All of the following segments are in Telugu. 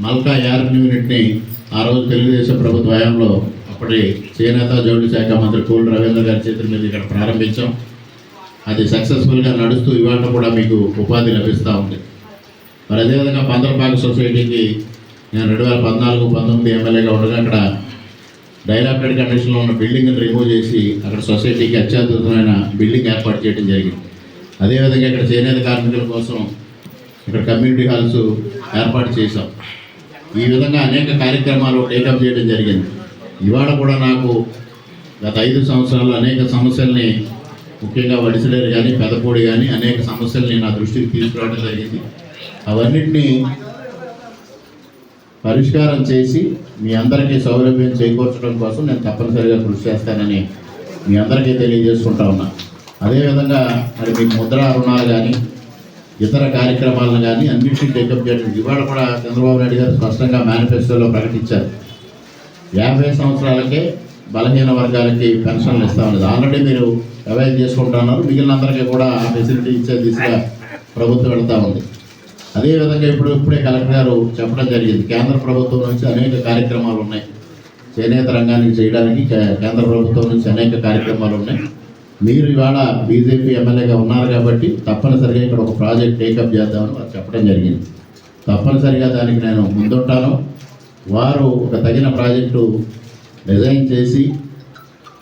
మల్కా యార్న్ యూనిట్ని ఆ రోజు తెలుగుదేశం ప్రభుత్వ హయాంలో అప్పటి చేనేత జౌళి శాఖ మంత్రి కోల్ రవీంద్ర గారి చేతుల మీద ఇక్కడ ప్రారంభించాం. అది సక్సెస్ఫుల్గా నడుస్తూ ఇవాళ కూడా మీకు ఉపాధి లభిస్తూ ఉంది. మరి అదేవిధంగా పందరపాక సొసైటీకి నేను రెండు వేల పద్నాలుగు పంతొమ్మిది ఎమ్మెల్యేగా ఉండగా అక్కడ డైలాప్టెడ్ కండిషన్లో ఉన్న బిల్డింగ్ని రిమూవ్ చేసి అక్కడ సొసైటీకి అత్యద్భుతమైన బిల్డింగ్ ఏర్పాటు చేయడం జరిగింది. అదేవిధంగా ఇక్కడ చేనేత కార్మికుల కోసం ఇక్కడ కమ్యూనిటీ హాల్స్ ఏర్పాటు చేశాం. ఈ విధంగా అనేక కార్యక్రమాలు టేకప్ చేయడం జరిగింది. ఇవాళ కూడా నాకు గత ఐదు సంవత్సరాలు అనేక సమస్యల్ని ముఖ్యంగా వడిసలేరు కానీ పెదపూడి కానీ అనేక సమస్యల్ని నా దృష్టికి తీసుకురావడం జరిగింది. అవన్నిటినీ పరిష్కారం చేసి మీ అందరికీ సౌలభ్యం చేకూర్చడం కోసం నేను తప్పనిసరిగా కృషి చేస్తానని మీ అందరికీ తెలియజేసుకుంటా ఉన్నా. అదేవిధంగా మరి మీకు ముద్ర రుణాలు కానీ ఇతర కార్యక్రమాలను కానీ అన్నింటినీ టేకప్ చేయడం. ఇవాళ కూడా చంద్రబాబు నాయుడు గారు స్పష్టంగా మేనిఫెస్టోలో ప్రకటించారు. యాభై సంవత్సరాలకే బలహీన వర్గాలకి పెన్షన్లు ఇస్తా ఆల్రెడీ మీరు అవైల్ చేసుకుంటున్నారు. మిగిలిన అందరికీ కూడా ఆ ఫెసిలిటీ ఇచ్చే దిశగా ప్రభుత్వం వెళ్తా ఉంది. అదేవిధంగా ఇప్పుడు ఇప్పుడే కలెక్టర్ గారు చెప్పడం జరిగింది. కేంద్ర ప్రభుత్వం నుంచి అనేక కార్యక్రమాలు ఉన్నాయి. చేనేత రంగానికి చేయడానికి కే- కేంద్ర ప్రభుత్వం నుంచి అనేక కార్యక్రమాలు ఉన్నాయి. మీరు ఇవాళ బీజేపీ ఎమ్మెల్యేగా ఉన్నారు కాబట్టి తప్పనిసరిగా ఇక్కడ ఒక ప్రాజెక్ట్ టేకప్ చేద్దామని వారు చెప్పడం జరిగింది. తప్పనిసరిగా దానికి నేను ముందుంటాను. వారు ఒక తగిన ప్రాజెక్టు డిజైన్ చేసి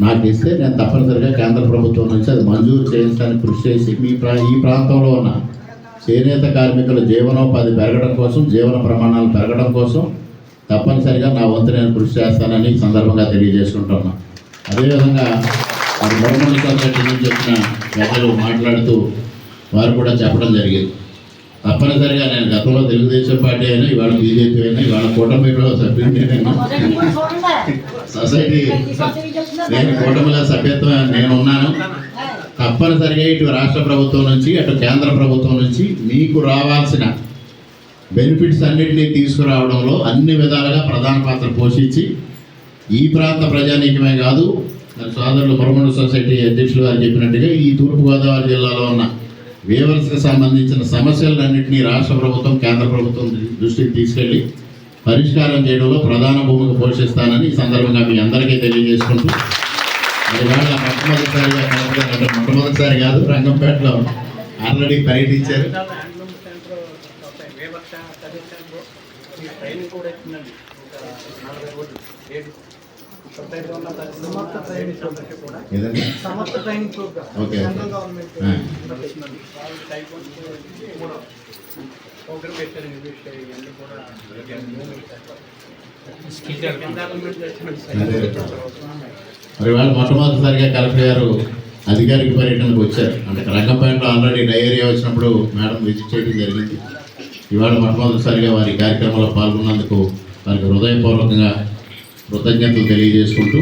నాకు ఇస్తే నేను తప్పనిసరిగా కేంద్ర ప్రభుత్వం నుంచి అది మంజూరు చేయించడానికి కృషి చేసి మీ ప్రా ఈ ప్రాంతంలో ఉన్న చేనేత కార్మికుల జీవనోపాధి పెరగడం కోసం జీవన ప్రమాణాలు పెరగడం కోసం తప్పనిసరిగా నా వంతు నేను కృషి చేస్తానని సందర్భంగా తెలియజేసుకుంటున్నాను అదేవిధంగా మరి గవర్నమెంట్ సొసైటీ నుంచి వచ్చిన పెద్దలు మాట్లాడుతూ వారు కూడా చెప్పడం జరిగింది. తప్పనిసరిగా నేను గతంలో తెలుగుదేశం పార్టీ అయినా ఇవాళ బీజేపీ అయినా ఇవాళ కూటమిలో సభ్యుడిని నేను సొసైటీ నేను కూటమిలో సభ్యత్వం నేను ఉన్నాను తప్పనిసరిగా ఇటు రాష్ట్ర ప్రభుత్వం నుంచి అటు కేంద్ర ప్రభుత్వం నుంచి మీకు రావాల్సిన బెనిఫిట్స్ అన్నింటినీ తీసుకురావడంలో అన్ని విధాలుగా ప్రధాన పాత్ర పోషించి ఈ ప్రాంత ప్రజానీకమే కాదు సోదరులు మురమండ సొసైటీ అధ్యక్షులు గారు చెప్పినట్టుగా ఈ తూర్పుగోదావరి జిల్లాలో ఉన్న వేవర్స్కి సంబంధించిన సమస్యలన్నింటినీ రాష్ట్ర ప్రభుత్వం కేంద్ర ప్రభుత్వం దృష్టికి తీసుకెళ్ళి పరిష్కారం చేయడంలో ప్రధాన భూమిక పోషిస్తానని ఈ సందర్భంగా మీ అందరికీ తెలియజేసుకుంటూ మరి మొట్టమొదటిసారిగా మొట్టమొదటిసారి కాదు రంగంపేటలో ఆల్రెడీ పర్యటించారు ట్రైనింగ్ కూడా ఇస్తుందండి ఒక నలభై రోజులు ఏడు సొసైటీ ఉన్న ప్రతి Samarth training program. Central government program పెట్టారు ఇవన్నీ కూడా మరి వాళ్ళు మొట్టమొదటిసారిగా కలెక్టర్ గారు అధికారిక పర్యటనకు వచ్చారు. అంటే రంగంపేటలో ఆల్రెడీ డయేరియా వచ్చినప్పుడు మేడం విజిట్ చేయడం జరిగింది. ఇవాళ మొట్టమొదటిసారిగా వారి కార్యక్రమంలో పాల్గొన్నందుకు వారికి హృదయపూర్వకంగా కృతజ్ఞతలు తెలియజేసుకుంటూ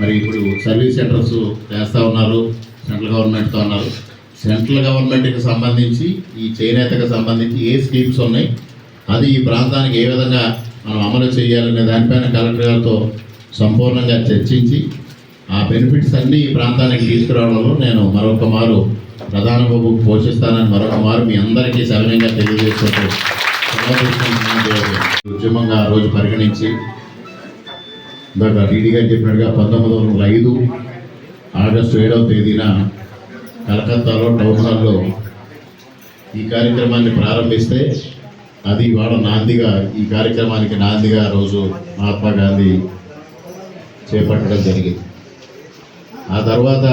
మరి ఇప్పుడు సర్వీస్ సెంటర్స్ చేస్తూ ఉన్నారు సెంట్రల్ గవర్నమెంట్తో ఉన్నారు. సెంట్రల్ గవర్నమెంట్కి సంబంధించి ఈ చేనేతకు సంబంధించి ఏ స్కీమ్స్ ఉన్నాయి అది ఈ ప్రాంతానికి ఏ విధంగా మనం అమలు చేయాలనే దానిపైన కలెక్టర్ గారితో సంపూర్ణంగా చర్చించి ఆ బెనిఫిట్స్ అన్నీ ఈ ప్రాంతానికి తీసుకురావడంలో నేను మరొక మారు ప్రధాన బాబు పోషిస్తానని మరొక మారు మీ అందరికీ సవినయంగా తెలియజేసుకుంటూ ఉద్యమంగా ఆ రోజు పరిగణించి ఇందాక డీడీ గారు చెప్పినట్టుగా పంతొమ్మిది వందల ఐదు ఆగస్టు ఏడవ తేదీన కలకత్తాలో టౌన్ హాల్లో ఈ కార్యక్రమాన్ని ప్రారంభిస్తే అది ఇవాళ నాందిగా ఈ కార్యక్రమానికి నాందిగా రోజు మహాత్మా గాంధీ చేపట్టడం జరిగింది. ఆ తర్వాత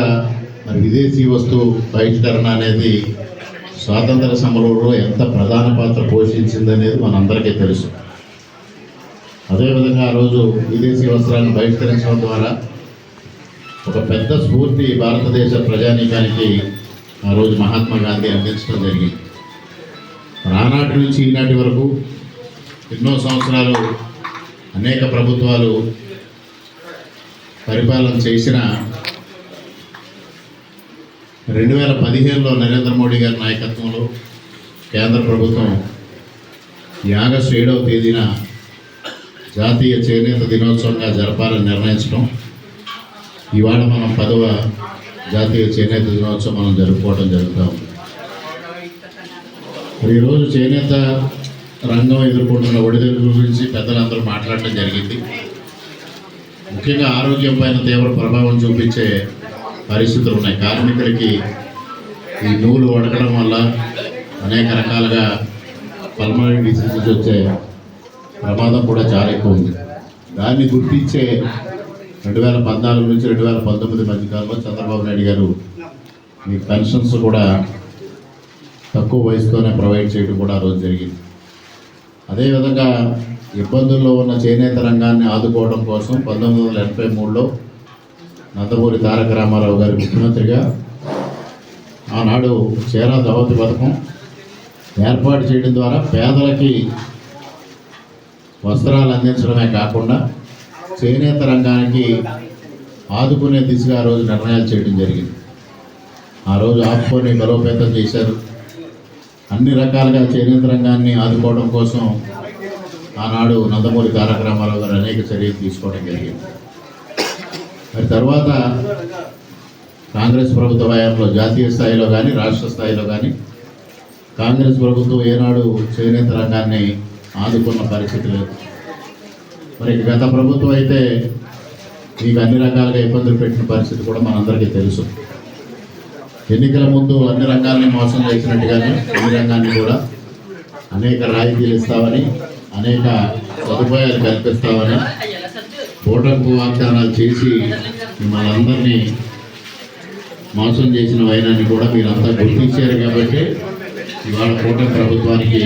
మరి విదేశీ వస్తువు బహిష్కరణ అనేది స్వాతంత్ర సమరంలో ఎంత ప్రధాన పాత్ర పోషించిందనేది మనందరికీ తెలుసు. అదేవిధంగా ఆ రోజు విదేశీ వస్త్రాలను బహిష్కరించడం ద్వారా ఒక పెద్ద స్ఫూర్తి భారతదేశ ప్రజానీకానికి ఆ రోజు మహాత్మా గాంధీ అందించడం జరిగింది. ఆనాటి నుంచి ఈనాటి వరకు ఎన్నో సంవత్సరాలు అనేక ప్రభుత్వాలు పరిపాలన చేసిన రెండు వేల పదిహేనులో నరేంద్ర మోడీ గారి నాయకత్వంలో కేంద్ర ప్రభుత్వం యాగస్టు ఏడవ తేదీన జాతీయ చేనేత దినోత్సవంగా జరపాలని నిర్ణయించడం. ఇవాళ మనం పదవ జాతీయ చేనేత దినోత్సవం మనం జరుపుకోవడం జరుగుతూ ఉంది. మరి ఈరోజు చేనేత రంగం ఎదుర్కొంటున్న ఒడిదుడుకుల గురించి పెద్దలందరూ మాట్లాడటం జరిగింది. ముఖ్యంగా ఆరోగ్యం పైన తీవ్ర ప్రభావం చూపించే పరిస్థితులు ఉన్నాయి. కార్మికులకి ఈ నూలు వడకడం వల్ల అనేక రకాలుగా పల్మనరీ డిసీజెస్ వచ్చే ప్రమాదం కూడా చాలా ఎక్కువ ఉంది. దాన్ని గుర్తించే రెండు వేల పద్నాలుగు నుంచి రెండు వేల పంతొమ్మిది మధ్య కాలంలో చంద్రబాబు నాయుడు గారు మీ పెన్షన్స్ కూడా తక్కువ వయసుతోనే ప్రొవైడ్ చేయడం కూడా ఆ రోజు జరిగింది. అదేవిధంగా ఇబ్బందుల్లో ఉన్న చేనేత రంగాన్ని ఆదుకోవడం కోసం పంతొమ్మిది వందల ఎనభై మూడులో నందమూరి తారక రామారావు గారి ముఖ్యమంత్రిగా ఆనాడు చేరా దవతి పథకం ఏర్పాటు చేయడం ద్వారా పేదలకి వస్త్రాలు అందించడమే కాకుండా చేనేత రంగానికి ఆదుకునే దిశగా ఆ రోజు నిర్ణయాలు చేయడం జరిగింది. ఆ రోజు ఆపుకొని బలోపేతం చేశారు. అన్ని రకాలుగా చేనేత రంగాన్ని ఆదుకోవడం కోసం ఆనాడు నందమూరి తారక రామారావు గారు అనేక చర్యలు తీసుకోవడం జరిగింది. మరి తర్వాత కాంగ్రెస్ ప్రభుత్వ హయాంలో జాతీయ స్థాయిలో కానీ రాష్ట్ర స్థాయిలో కానీ కాంగ్రెస్ ప్రభుత్వం ఏనాడు చేనేత రంగాన్ని ఆదుకున్న పరిస్థితి లేదు మరి గత ప్రభుత్వం అయితే మీకు అన్ని రకాలుగా ఇబ్బందులు పెట్టిన పరిస్థితి కూడా మనందరికీ తెలుసు. ఎన్నికల ముందు అన్ని రంగాల్ని మోసం చేసినట్టుగానే అన్ని రంగాన్ని కూడా అనేక రాయితీలు ఇస్తామని అనేక సదుపాయాలు కల్పిస్తామని ఓటర్కు వాగ్దానాలు చేసి మిమ్మల్ని అందరినీ మోసం చేసిన వైనాన్ని కూడా మీరంతా గుర్తించారు కాబట్టి ఇవాళ కూటమి ప్రభుత్వానికి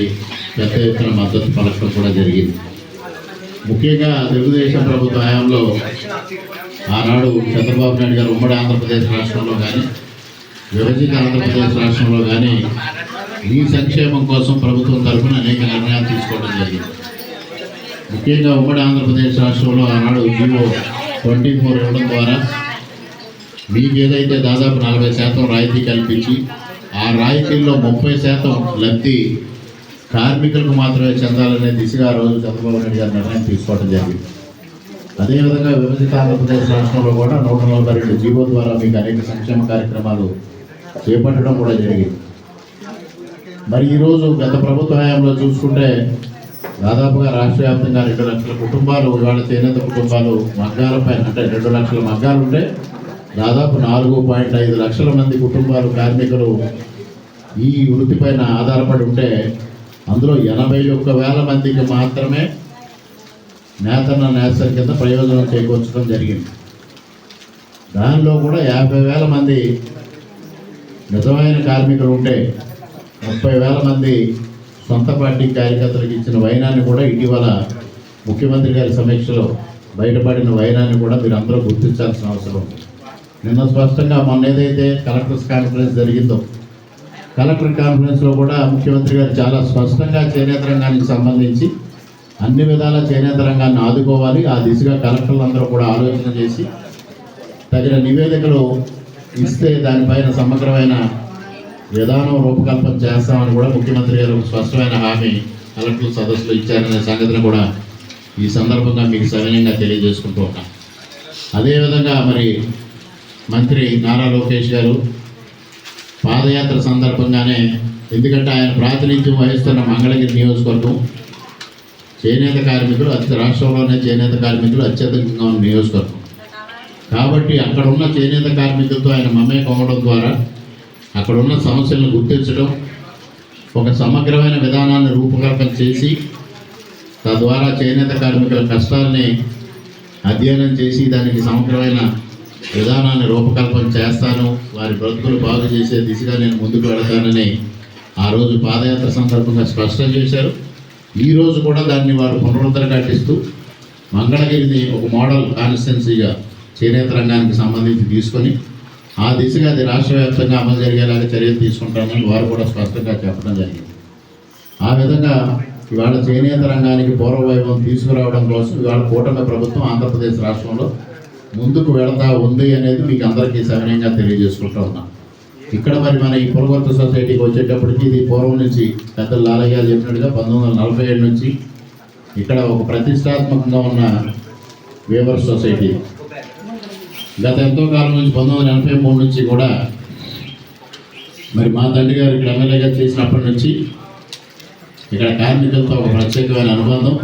పెద్ద ఎత్తున మద్దతు పలకడం కూడా జరిగింది. ముఖ్యంగా తెలుగుదేశం ప్రభుత్వ హయాంలో ఆనాడు చంద్రబాబు నాయుడు గారు ఉమ్మడి ఆంధ్రప్రదేశ్ రాష్ట్రంలో కానీ విభజిత ఆంధ్రప్రదేశ్ రాష్ట్రంలో కానీ ఈ సంక్షేమం కోసం ప్రభుత్వం తరఫున అనేక నిర్ణయాలు తీసుకోవడం జరిగింది. ముఖ్యంగా ఉమ్మడి ఆంధ్రప్రదేశ్ రాష్ట్రంలో ఆనాడు జీవో ట్వంటీ ఫోర్ ఇవ్వడం ద్వారా మీకు ఏదైతే దాదాపు నలభై శాతం రాయితీ కల్పించి ఆ రాయితీల్లో ముప్పై శాతం లబ్ధి కార్మికులకు మాత్రమే చెందాలనే దిశగా ఆ రోజు చంద్రబాబు నాయుడు గారు నిర్ణయం తీసుకోవడం జరిగింది. అదేవిధంగా విభజిత ఆంధ్రప్రదేశ్ రాష్ట్రంలో కూడా నూట నలభై రెండు జీవో ద్వారా మీకు అనేక సంక్షేమ కార్యక్రమాలు చేపట్టడం కూడా జరిగింది. మరి ఈరోజు గత ప్రభుత్వ హయాంలో చూసుకుంటే దాదాపుగా రాష్ట్ర వ్యాప్తంగా రెండు లక్షల కుటుంబాలు ఇవాళ చేనేత కుటుంబాలు మగ్గాలపై అంటే రెండు లక్షల మగ్గాలు ఉంటే దాదాపు నాలుగు పాయింట్ ఐదు లక్షల మంది కుటుంబాలు కార్మికులు ఈ వృత్తిపైన ఆధారపడి ఉంటే అందులో ఎనభై ఒక్క వేల మందికి మాత్రమే నేతన్న నేతల కింద ప్రయోజనం చేకూర్చడం జరిగింది. దానిలో కూడా యాభై వేల మంది నిజమైన కార్మికులు ఉంటే ముప్పై వేల మంది సొంత పార్టీ కార్యకర్తలకు ఇచ్చిన వైనాన్ని కూడా ఇటీవల ముఖ్యమంత్రి గారి సమీక్షలో బయటపడిన వైనాన్ని కూడా మీరు అందరూ గుర్తించాల్సిన అవసరం ఉంది. నిన్న స్పష్టంగా మొన్న ఏదైతే కలెక్టర్స్ కాన్ఫరెన్స్ జరిగిందో కలెక్టర్ కాన్ఫరెన్స్లో కూడా ముఖ్యమంత్రి గారు చాలా స్పష్టంగా చేనేత రంగానికి సంబంధించి అన్ని విధాల చేనేత రంగాన్ని ఆదుకోవాలి. ఆ దిశగా కలెక్టర్లు అందరూ కూడా ఆలోచన చేసి తగిన నివేదికలు ఇస్తే దానిపైన సమగ్రమైన విధానం రూపకల్పన చేస్తామని కూడా ముఖ్యమంత్రి గారు స్పష్టమైన హామీ కలెక్టర్ సదస్సులో ఇచ్చారనే సంగతిని కూడా ఈ సందర్భంగా మీకు సవినయంగా తెలియజేసుకుంటూ ఉన్నాం అదేవిధంగా మరి మంత్రి నారా లోకేష్ గారు పాదయాత్ర సందర్భంగానే ఎందుకంటే ఆయన ప్రాతినిధ్యం వహిస్తున్న మంగళగిరి నియోజకవర్గం చేనేత కార్మికులు అత్య రాష్ట్రంలోనే చేనేత కార్మికులు అత్యధికంగా ఉన్న నియోజకవర్గం. కాబట్టి అక్కడ ఉన్న చేనేత కార్మికులతో ఆయన మమేకం అవ్వడం ద్వారా అక్కడ ఉన్న సమస్యలను గుర్తించడం ఒక సమగ్రమైన విధానాన్ని రూపకల్పన చేసి తద్వారా చేనేత కార్మికుల కష్టాలని అధ్యయనం చేసి దానికి సమగ్రమైన విధానాన్ని రూపకల్పన చేస్తాను. వారి బ్రతుకులు బాగు చేసే దిశగా నేను ముందుకు వెళతానని ఆ రోజు పాదయాత్ర సందర్భంగా స్పష్టం చేశారు. ఈరోజు కూడా దాన్ని వారు పునరుద్ధరకట్టిస్తూ మంగళగిరిని ఒక మోడల్ కాన్స్టిట్యున్సీగా చేనేత రంగానికి సంబంధించి తీసుకొని ఆ దిశగా అది రాష్ట్ర వ్యాప్తంగా అమలు జరిగేలాగా చర్యలు తీసుకుంటామని వారు కూడా స్పష్టంగా చెప్పడం జరిగింది. ఆ విధంగా ఇవాళ చేనేత రంగానికి పూర్వవైభవం తీసుకురావడం కోసం ఇవాళ కూటమి ప్రభుత్వం ఆంధ్రప్రదేశ్ రాష్ట్రంలో ముందుకు వెళతా ఉంది అనేది మీకు అందరికీ సవినయంగా తెలియజేసుకుంటూ ఉన్నాం. ఇక్కడ మరి మన ఈ పురవర్త సొసైటీకి వచ్చేటప్పటికి ఇది పూర్వం నుంచి పెద్దలు లాలయ్య గారు చెప్పినట్టుగా పంతొమ్మిది వందల నలభై ఏడు నుంచి ఇక్కడ ఒక ప్రతిష్టాత్మకంగా ఉన్న వేవర్ సొసైటీ గత ఎంతో కాలం నుంచి పంతొమ్మిది వందల ఎనభై మూడు నుంచి కూడా మరి మా తండ్రి గారు ఇక్కడ ఎమ్మెల్యేగా చేసినప్పటి నుంచి ఇక్కడ కార్మికులతో ఒక ప్రత్యేకమైన అనుబంధం.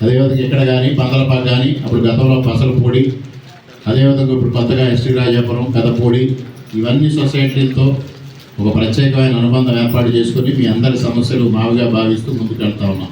అదేవిధంగా ఇక్కడ కానీ పందలపాక కానీ అప్పుడు గతంలో పసలపూడి అదేవిధంగా ఇప్పుడు కొత్తగా ఎస్టీ రాజాపురం కథపూడి ఇవన్నీ సొసైటీలతో ఒక ప్రత్యేకమైన అనుబంధం ఏర్పాటు చేసుకుని మీ అందరి సమస్యలు మావిగా భావిస్తూ ముందుకు వెళ్తా ఉన్నాం.